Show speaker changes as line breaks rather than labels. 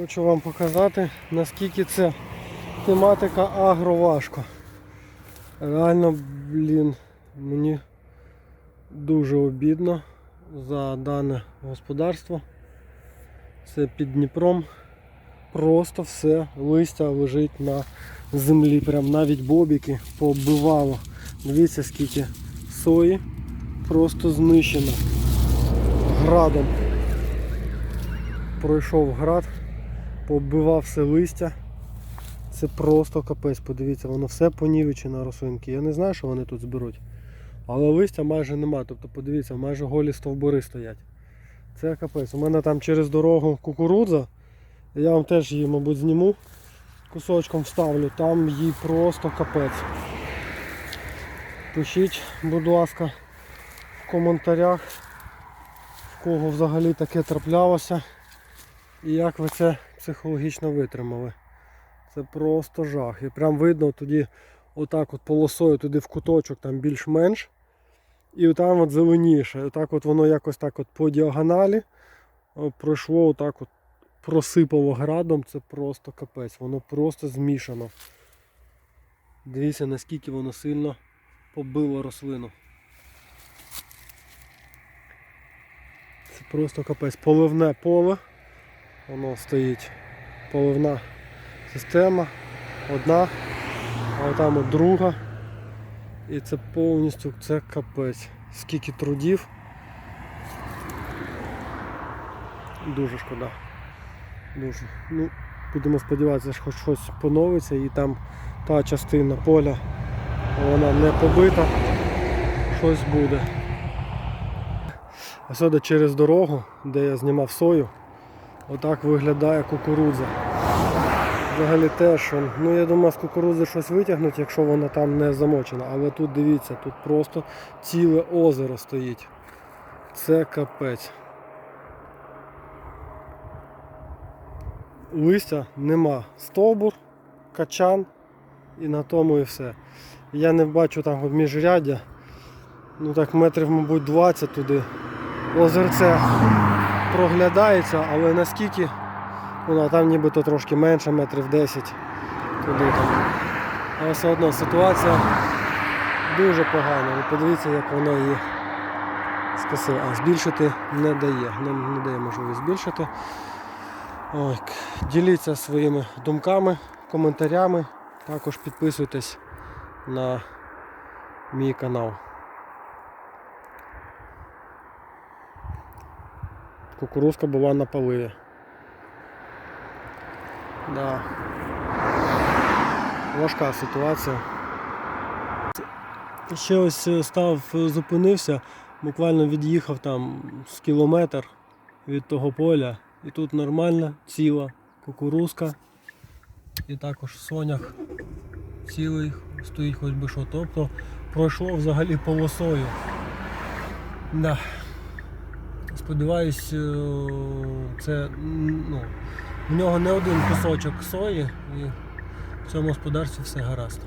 Хочу вам показати, наскільки це тематика агроважко. Реально, блін, мені дуже обідно за дане господарство. Це під Дніпром. Просто все листя лежить на землі. Прям навіть бобіки пооббивало. Дивіться скільки сої просто знищено градом. Пройшов град, пооббивав все листя. Це просто капець, подивіться, воно все понівечено рослинки. Я не знаю, що вони тут зберуть. Але листя майже нема. Тобто подивіться, майже голі стовбури стоять. Це капець. У мене там через дорогу кукурудза. Я вам теж її, мабуть, зніму. Кусочком вставлю, там їй просто капець. Пишіть, будь ласка, в коментарях, в кого взагалі таке траплялося. І як ви це психологічно витримали. Це просто жах. І прям видно тоді отак от полосою туди в куточок там більш-менш. І там от зеленіше. Отак от воно якось так от по діагоналі пройшло отак от просипало градом, це просто капець. Воно просто змішано. Дивіться наскільки воно сильно побило рослину. Це просто капець. Поливне поле. Воно стоїть. Поливна система. Одна, а там друга. І це повністю це капець. Скільки трудів. Дуже шкода. Дуже. Ну, будемо сподіватися, що хоч щось поновиться і там та частина поля вона не побита. Щось буде. А сюди через дорогу, де я знімав сою, отак виглядає кукурудза. Взагалі теж, ну я думаю, з кукурудзи щось витягнуть, якщо вона там не замочена. Але тут дивіться, тут просто ціле озеро стоїть. Це капець. Листя нема. Стовбур, качан і на тому і все. Я не бачу там от міжряддя. Ну так метрів, мабуть, 20 туди. Озерце проглядається, але наскільки воно там нібито трошки менше, метрів 10 туди там. Але все одно ситуація дуже погана. Ви подивіться, як воно її скосило. А збільшити не дає. Не, не дає можливість збільшити. Ой, діліться своїми думками, коментарями. Також підписуйтесь на мій канал. Кукурузка була на поливі. Да. Важка ситуація. Ще ось е, став, е, зупинився, буквально від'їхав там з кілометр від того поля. І тут нормальна, ціла кукурузка. І також сонях цілий, стоїть хоч би що. Тобто пройшло взагалі полосою. Да. Сподіваюсь, е, це ну, в нього не один кусочок сої і в цьому господарстві все гаразд.